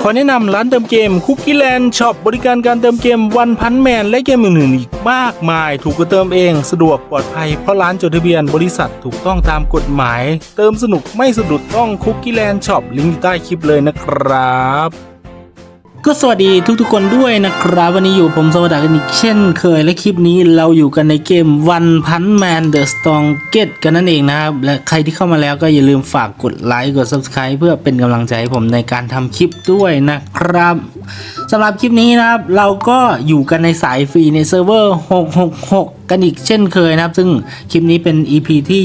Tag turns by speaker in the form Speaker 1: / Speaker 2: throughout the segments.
Speaker 1: ขอแนะนำร้านเติมเกมคุกกี้แลนด์ช็อปบริการการเติมเกมวันพันแมนและเกมอื่นๆอีกมากมาย ถูกกว่าเติมเอง สะดวกปลอดภัยเพราะร้านจดทะเบียนบริษัทถูกต้องตามกฎหมาย เติมสนุกไม่สะดุดต้องคุกกี้แลนด์ช็อปลิงก์ใต้คลิปเลยนะครับ ก็สวัสดีทุกๆคนด้วยนะครับ วันนี้อยู่ผมสวัสดีกันอีกเช่นเคยและคลิปนี้เราอยู่กันในเกมวันพันแมนเดอะสตองเกตกันนั่นเองนะครับ และใครที่เข้ามาแล้วก็อย่าลืมฝากกดไลค์กด Subscribe เพื่อเป็นกำลังใจให้ผมในการทำคลิปด้วยนะครับสำหรับคลิปนี้นะครับ เราก็อยู่กันในสายฟรีในเซิร์ฟเวอร์ 666 กันอีกเช่นเคยนะครับ ซึ่งคลิปนี้เป็น EP ที่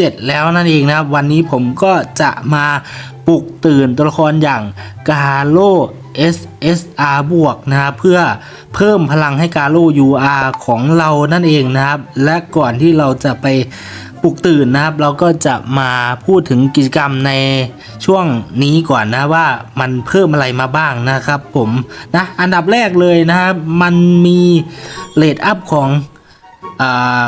Speaker 1: 7 แล้วนั่นเองนะครับ วันนี้ผมก็จะมาปลุกตื่นตัวละครอย่างกาโล SSR บวกนะครับเพื่อเพิ่มพลังให้กาโล UR ของเรานั่นเองนะครับ และก่อนที่เราจะไปปลุกตื่นนะครับ เราก็จะมาพูดถึงกิจกรรมในช่วงนี้ก่อนนะว่ามันเพิ่มอะไรมาบ้างนะครับ ผมนะอันดับแรกเลยนะครับ มันมีเลดอัพของอ่า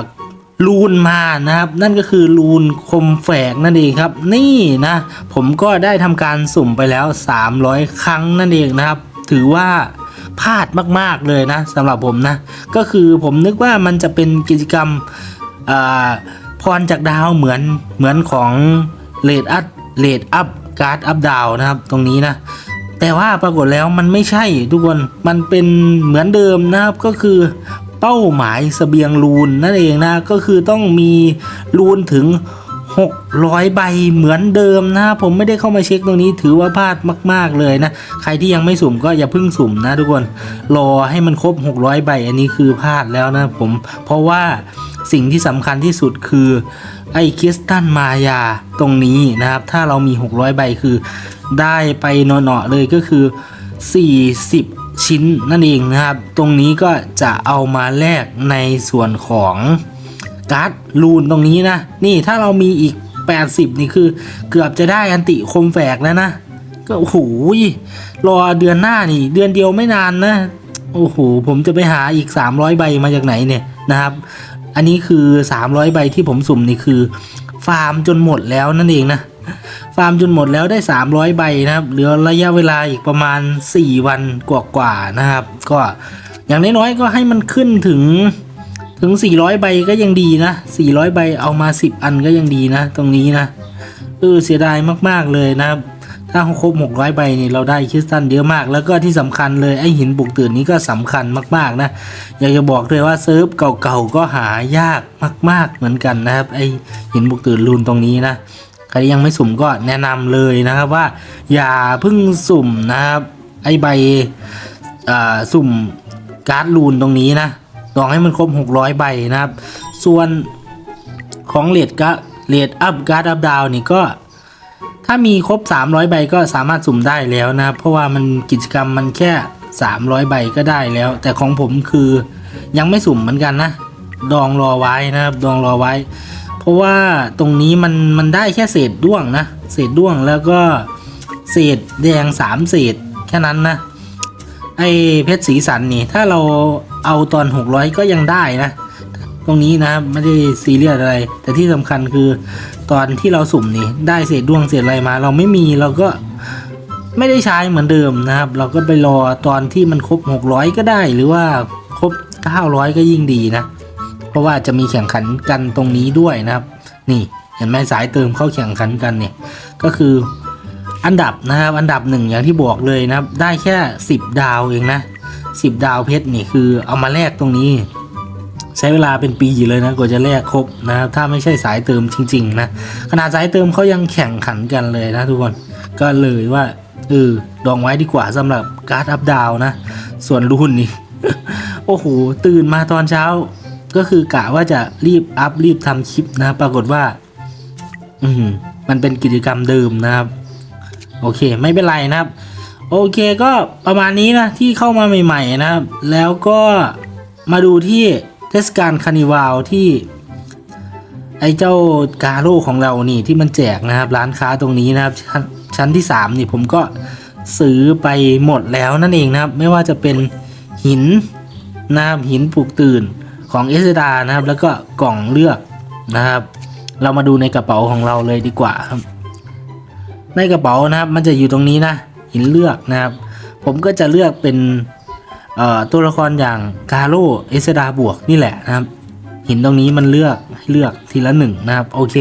Speaker 1: ลูนมานะครับ นั่นก็คือลูนคมแฝกนั่นเองครับ นี่นะ ผมก็ได้ทำการสุ่มไปแล้ว 300 ครั้งนั่นเองนะครับ ถือว่าพลาดมากๆเลยนะสำหรับผมนะ ก็คือผมนึกว่ามันจะเป็นกิจกรรมพรจากดาวเหมือนเหมือนของเลดอัพเลดอัพการ์ดอัพดาวนะครับ ตรงนี้นะ แต่ว่าปรากฏแล้วมันไม่ใช่ทุกคนมันเป็นเหมือนเดิมนะครับก็คือ เป้าหมายเสบียงรูนนั่นเองนะก็คือต้องมีรูนถึง 600 ใบเหมือนเดิมนะผมไม่ได้เข้ามาเช็คตรงนี้ถือว่าพลาดมาก ๆเลยนะ ใครที่ยังไม่สุ่มก็อย่าเพิ่งสุ่มนะทุกคนรอให้มันครบ 600 ใบอันนี้คือพลาดแล้วนะผมเพราะว่าสิ่งที่สำคัญที่สุดคือไอ้คริสตันมายาตรงนี้นะครับ ถ้าเรามี 600 ใบคือได้ไปเนาะๆเลยก็คือ 40 ชิ้นนั่นเองนะครับ ตรงนี้ก็จะเอามาแลกในส่วนของการ์ดรูนตรงนี้นะ นี่ถ้าเรามีอีก 80 นี่คือเกือบจะได้อันติคมแฝกแล้วนะ ก็โอ้โหรอเดือนหน้านี่ เดือนเดียวไม่นานนะ โอ้โห ผมจะไปหาอีก 300 ใบมาจากไหนเนี่ยนะครับ อันนี้คือ 300 ใบที่ผมสุ่มนี่คือ ฟาร์มจนหมดแล้วนั่นเองนะ ฟาร์มจนหมดแล้วได้ 300 ใบนะครับเหลือระยะเวลาอีกประมาณ 4 วันกว่าๆนะครับ ก็อย่างน้อยๆก็ให้มันขึ้นถึงถึง 400 ใบก็ยังดีนะ 400 ใบเอามา 10 อันก็ยังดีนะ ตรงนี้นะเออเสียดายมากๆเลยนะครับ ถ้าครบ 600 ใบนี่เราได้คริสตัลเยอะมาก แล้วก็ที่สำคัญเลยไอหินปลุกตื่นนี้ก็สำคัญมากๆนะ อยากจะบอกเลยว่าเซิร์ฟเก่าๆก็หายากมาก ๆเหมือนกันนะครับ ไอหินปลุกตื่นรูนตรงนี้นะ ใครยังไม่สุ่มก็แนะนำเลยนะครับว่า อย่าเพิ่งสุ่มนะครับ ไอใบอสุ่มการ์ดรูนตรงนี้นะลองให้มันครบ 600 ใบนะครับ ส่วนของเลดกะเลดอัพการ์ดอัพดาวนี่ก็ ถ้ามีครบ 300 ใบก็สามารถสุ่มได้แล้วนะครับ เพราะว่ามันกิจกรรมมันแค่ 300 ใบก็ได้แล้ว แต่ของผมคือยังไม่สุ่มเหมือนกันนะ ดองรอไว้นะครับ ดองรอไว้ เพราะว่าตรงนี้มันมันได้แค่เศษด้วงนะ เศษด้วงแล้วก็เศษแดงสามเศษแค่นั้นนะไอเพชรสีสันนี่ ถ้าเราเอาตอน 600 ก็ยังได้นะ ตรงนี้นะไม่ได้ซีเรียสอะไร แต่ที่สำคัญคือตอนที่เราสุ่มนี่ ได้เศษด้วงเศษอะไรมา เราไม่มีเราก็ไม่ได้ใช้เหมือนเดิมนะครับ เราก็ไปรอตอนที่มันครบ 600 ก็ได้ หรือว่าครบ 900 ก็ยิ่งดีนะ เพราะว่าจะมีแข่งขันกันตรงนี้ด้วยนะครับ นี่เห็นไหมสายเติมเข้าแข่งขันกันเนี่ยก็คืออันดับนะครับอันดับหนึ่งอย่างที่บอกเลยนะครับ ได้แค่ 10 ดาวเองนะ 10 ดาวเพชรนี่คือเอามาแลกตรงนี้ ใช้เวลาเป็นปีเลยนะกว่าจะแลกครบนะครับถ้าไม่ใช่สายเติมจริง ๆ นะขนาดสายเติมเขายังแข่งขันกันเลยนะทุกคนก็เลยว่าเออดองไว้ดีกว่าสำหรับการ์ดอัพดาวนะ ส่วนรุ่นนี่โอ้โหตื่นมาตอนเช้า ก็คือกะว่าจะรีบอัพรีบทำคลิปนะปรากฏว่า อืมมันเป็นกิจกรรมเดิมนะครับ โอเค ไม่เป็นไรนะครับ โอเคก็ประมาณนี้นะที่เข้ามาใหม่ ๆ นะครับ แล้วก็มาดูที่เทศกาลคานิวาลที่ ไอ้เจ้ากาโร่ของเรานี่ที่มันแจกนะครับ ร้านค้าตรงนี้นะครับชั้นชั้นที่ 3 นี่ผมก็ซื้อไปหมดแล้วนั่นเองนะครับ ไม่ว่าจะเป็นหินนะครับหินปลูกตื่น ของเอสดานะครับ แล้วก็กล่องเลือกนะครับ เรามาดูในกระเป๋าของเราเลยดีกว่าครับ ในกระเป๋านะครับ มันจะอยู่ตรงนี้นะหินเลือกนะครับ ผมก็จะเลือกเป็นตัวละครอย่างกาโ o เอสดาบวกนี่แหละนะครับ หินตรงนี้มันเลือกให้เลือกทีละหนึ่งนะครับ โอเค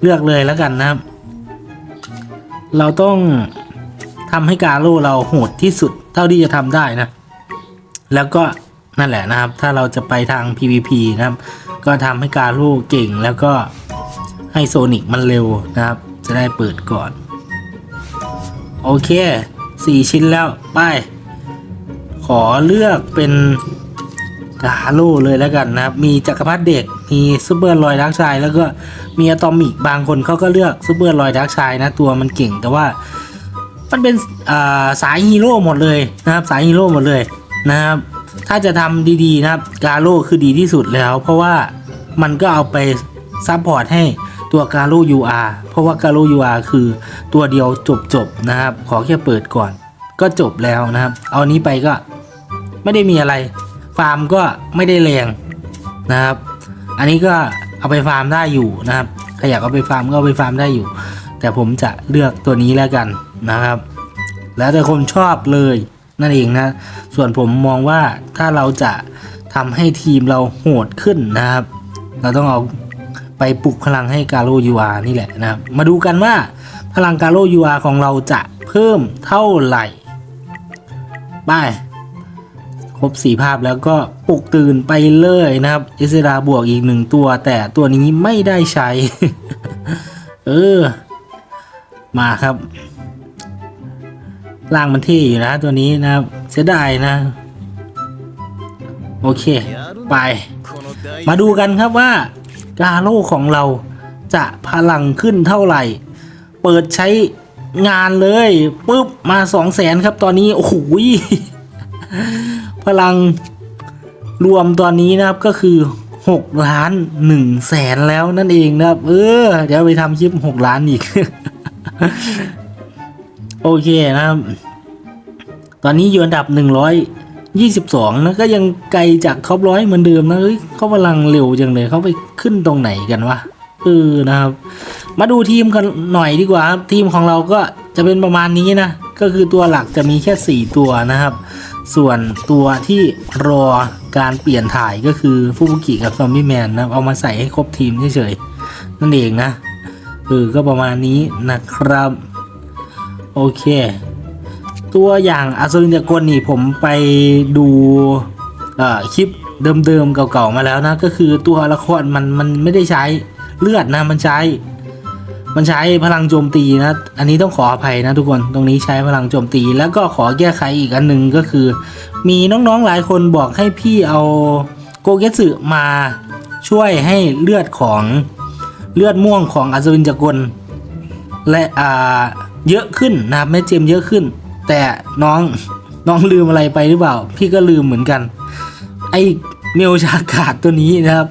Speaker 1: เลือกเลยแล้วกันนะครับ เราต้องทำให้กาโ o เราโหดที่สุดเท่าที่จะทำได้นะ แล้วก็ นั่นแหละนะครับ ถ้าเราจะไปทาง PVP นะครับ ก็ทำให้กาโ o เก่งแล้วก็ให้โซนิกมันเร็วนะครับ จะได้เปิดก่อน โอเคสี่ชิ้นแล้ว ไป ขอเลือกเป็นกาโลเลยแล้วกันนะครับ มีจักรพรรดิเด็ก มีซูเปอร์ลอยดักชาย แล้วก็มีอะตอมิกบางคนเขาก็เลือกซูเปอร์ลอยดักชายนะ ตัวมันเก่งแต่ว่า มันเป็นสายฮีโร่หมดเลยนะครับ สายฮีโร่หมดเลยนะครับ ถ้าจะทำดีๆนะครับกาโลคือดีที่สุดแล้ว เพราะว่ามันก็เอาไปซัพพอร์ตให้ตัวกาโล UR เพราะว่ากาโล UR คือตัวเดียวจบๆนะครับ ขอแค่เปิดก่อน ก็จบแล้วนะครับ เอานี้ไปก็ไม่ได้มีอะไร ฟาร์มก็ไม่ได้แรงนะครับ อันนี้ก็เอาไปฟาร์มได้อยู่นะครับใครอยากเอาไปฟาร์มก็เอาไปฟาร์มได้อยู่ แต่ผมจะเลือกตัวนี้แล้วกันนะครับ แล้วแต่คนชอบเลย นั่นเองนะ ส่วนผมมองว่าถ้าเราจะทำให้ทีมเราโหดขึ้นนะครับ เราต้องเอาไปปลุกพลังให้กาโลยูอานี่แหละนะครับ มาดูกันว่าพลังกาโลยูอาของเราจะเพิ่มเท่าไหร่ไปครบสีภาพแล้วก็ปลุกตื่นไปเลยนะครับ เอสราบวกอีกหนึ่งตัว แต่ตัวนี้ไม่ได้ใช้ เออ มาครับ ล่างมันเท่อยู่นะตัวนี้นะครับเสียดายนะ โอเค ไป มาดูกันครับว่า กาโลของเราจะพลังขึ้นเท่าไหร่ เปิดใช้งานเลยปุ๊บมาสองแสนครับตอนนี้ โอ้โหยพลังรวมตอนนี้นะครับก็คือ6ล้าน1แสนแล้วนั่นเองนะครับ เออ เดี๋ยวไปทำคลิป6ล้านอีก โอเคนะครับ ตอนนี้อยู่อันดับ122นะก็ยังไกลจากท็อปร้อยเหมือนเดิมนะเฮ้ยเขาพลังเร็วจังเลยเขาไปขึ้นตรงไหนกันวะเออนะครับ มาดูทีมกันหน่อยดีกว่าครับทีมของเราก็จะเป็นประมาณนี้นะก็คือตัวหลักจะมีแค่ 4 ตัวนะครับ ส่วนตัวที่รอการเปลี่ยนถ่ายก็คือฟูบุกิกับซอมบี้แมนนะเอามาใส่ให้ครบทีมเฉยๆนั่นเองนะเออก็ประมาณนี้นะครับ โอเค ตัวอย่างอสุรินทร์กลนี่ผมไปดูคลิปเดิมๆเก่าๆมาแล้วนะ ก็คือตัวละครมันมันไม่ได้ใช้เลือดนะมันใช้ มันใช้พลังโจมตีนะ อันนี้ต้องขออภัยนะทุกคนตรงนี้ใช้พลังโจมตี แล้วก็ขอแก้ไขอีกอันหนึ่งก็คือ มีน้องๆหลายคนบอกให้พี่เอาโกเกสึมาช่วยให้เลือดของเลือดม่วงของอสุรินทร์กลและอ่า เยอะขึ้นนะครับแม่เจมเยอะขึ้น แต่น้องน้องลืมอะไรไปหรือเปล่า พี่ก็ลืมเหมือนกัน ไอเมลชากาดตัวนี้นะครับ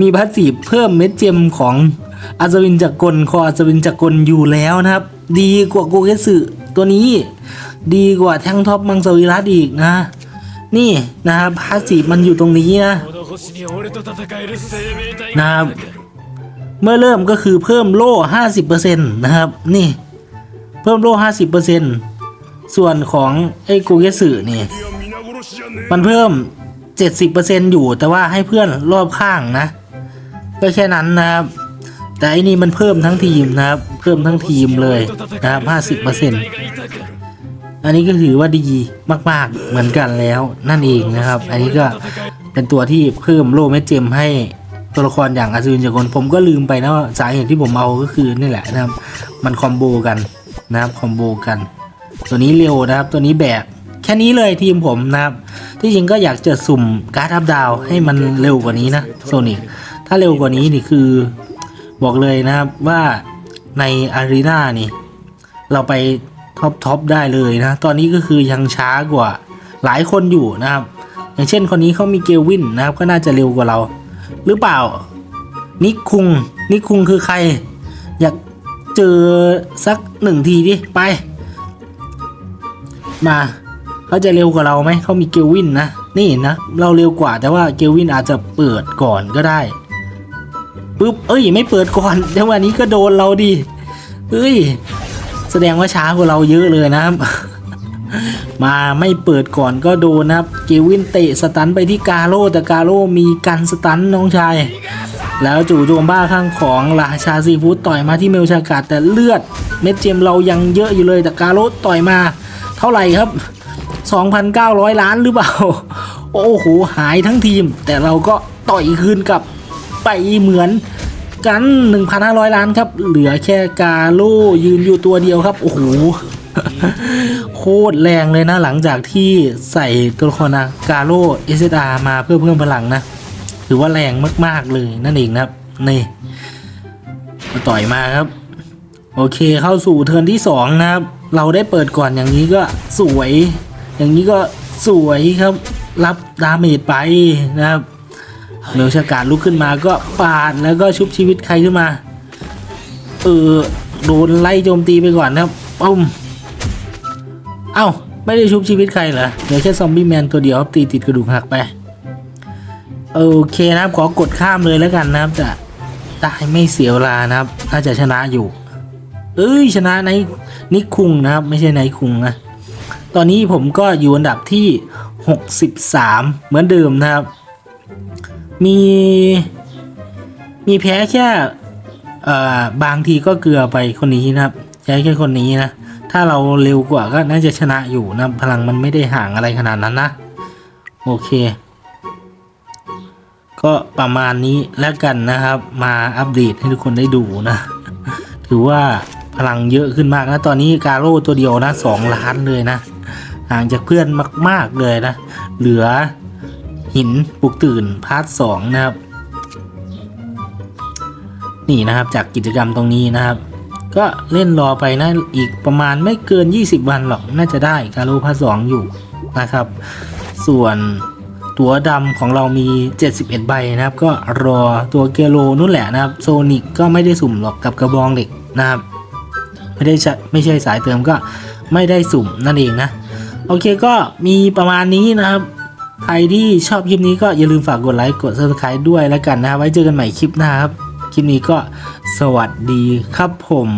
Speaker 1: มีพัสดีเพิ่มเม็ดเจมของอาจวินจักกลคออาจวินจักกลอยู่แล้วนะครับ ดีกว่าโกเกสึตัวนี้ ดีกว่าแท่งท็อปมังสวิรัตอีกนะ นี่นะครับพัสดีมันอยู่ตรงนี้นะนะครับ เมื่อเริ่มก็คือเพิ่มโล่ห้าสิบเปอร์เซ็นต์นะครับ นี่ เพิ่มโล่50%ส่วนของไอ้กูเกสึนี่มันเพิ่ม 70%อยู่แต่ว่าให้เพื่อนรอบข้างนะ ก็แค่นั้นนะครับ แต่อันนี้มันเพิ่มทั้งทีมนะครับ เพิ่มทั้งทีมเลยนะครับ50%อันนี้ก็ถือว่าดีมาก ๆเหมือนกันแล้วนั่นเองนะครับ อันนี้ก็เป็นตัวที่เพิ่มโล่เม็ดเจมให้ตัวละครอย่างอาซูนจากคนผมก็ลืมไปนะว่าสาเหตุที่ผมเอาก็คือนี่แหละนะครับ มันคอมโบกัน นะครับคอมโบกัน ตัวนี้เร็วนะครับ ตัวนี้แบกแค่นี้เลยทีมผมนะครับ ที่จริงก็อยากจะสุ่มการ์ดอัพดาวให้มันเร็วกว่านี้นะโซนิกถ้าเร็วกว่านี้นี่คือบอกเลยนะครับว่าในอารีนานี่ เราไปท็อปท็อปได้เลยนะ ตอนนี้ก็คือยังช้ากว่าหลายคนอยู่นะครับ อย่างเช่นคนนี้เขามีเกลวินนะครับ ก็น่าจะเร็วกว่าเรา หรือเปล่า นิคุงนิคุงคือใคร เจอสักหนึ่งทีดิ ไป มาเขาจะเร็วกว่าเราไหม เขามีเกลวินนะ นี่นะ เราเร็วกว่าแต่ว่าเกลวินอาจจะเปิดก่อนก็ได้ปุ๊บ เอ้ย ไม่เปิดก่อนจังหวะนี้ก็โดนเราดิเอ้ย แสดงว่าช้ากว่าเราเยอะเลยนะครับ มาไม่เปิดก่อนก็โดนนะครับ เกวินเตะสตันไปที่กาโร่แต่กาโร่มีกันสตันน้องชาย แล้วจู่โจมบ้าข้างของราชาซีฟู้ดต่อยมาที่เมลชากาดแต่เลือดเม็ดเจมเรายังเยอะอยู่เลยแต่กาโร่ต่อยมา เท่าไหร่ครับ 2,900 ล้านหรือเปล่า โอ้โห หายทั้งทีม แต่เราก็ต่อยคืนกลับไปเหมือนกัน 1,500 ล้านครับ เหลือแค่กาโล่ยืนอยู่ตัวเดียวครับ โอ้โห โคตรแรงเลยนะหลังจากที่ใส่ตัวละครนะกาโล่เอสอามาเพื่อเพิ่มพลังนะ ถือว่าแรงมากๆเลยนั่นเองนะครับ นี่มาต่อยมาครับ โอเคเข้าสู่เทิร์นที่2นะครับ เราได้เปิดก่อนอย่างนี้ก็สวย อย่างนี้ก็สวยครับ รับดาเมจไปนะครับเมลชากาดลุกขึ้นมาก็ปาดแล้วก็ชุบชีวิตใครขึ้นมา เออโดนไล่โจมตีไปก่อนนะครับปุ้มเอ้า ไม่ได้ชุบชีวิตใครเหรอเหลือแค่ซอมบี้แมนตัวเดียวครับตีติดกระดูกหักไป โอเคนะครับขอกดข้ามเลยแล้วกันนะครับจะได้ไม่เสียเวลานะครับน่าจะชนะอยู่ เอ้ยชนะในนิคุงนะครับ ไม่ใช่ในคุงนะตอนนี้ผมก็อยู่อันดับที่ 63 เหมือนเดิมนะครับ มีมีแพ้แค่เอ่อบางทีก็เกลือไปคนนี้นะครับแพ้แค่คนนี้นะถ้าเราเร็วกว่าก็น่าจะชนะอยู่นะพลังมันไม่ได้ห่างอะไรขนาดนั้นนะ โอเค ก็ประมาณนี้แล้วกันนะครับ มาอัปเดตให้ทุกคนได้ดูนะ ถือว่าพลังเยอะขึ้นมากนะ ตอนนี้กาโร่ตัวเดียวนะสองล้านเลยนะห่างจากเพื่อนมาก ๆเลยนะ เหลือหินปลุกตื่นพาร์ทสองนะครับ นี่นะครับจากกิจกรรมตรงนี้นะครับ ก็เล่นรอไปนะอีกประมาณไม่เกิน 20 วันหรอกน่าจะได้กาโร่พาร์ทสองอยู่นะครับ ส่วน ตัวดำของเรามี 71 ใบนะครับ ก็รอตัวเกโลนู่นแหละนะครับ โซนิกก็ไม่ได้สุ่มหรอกกับกระบองเหล็กนะครับ ไม่ได้ไม่ใช่สายเติมก็ไม่ได้สุ่มนั่นเองนะ โอเคก็มีประมาณนี้นะครับใครที่ชอบคลิปนี้ก็อย่าลืมฝากกดไลค์กด subscribe ด้วยแล้วกันนะไว้เจอกันใหม่คลิปหน้าครับ คลิปนี้ก็สวัสดีครับผม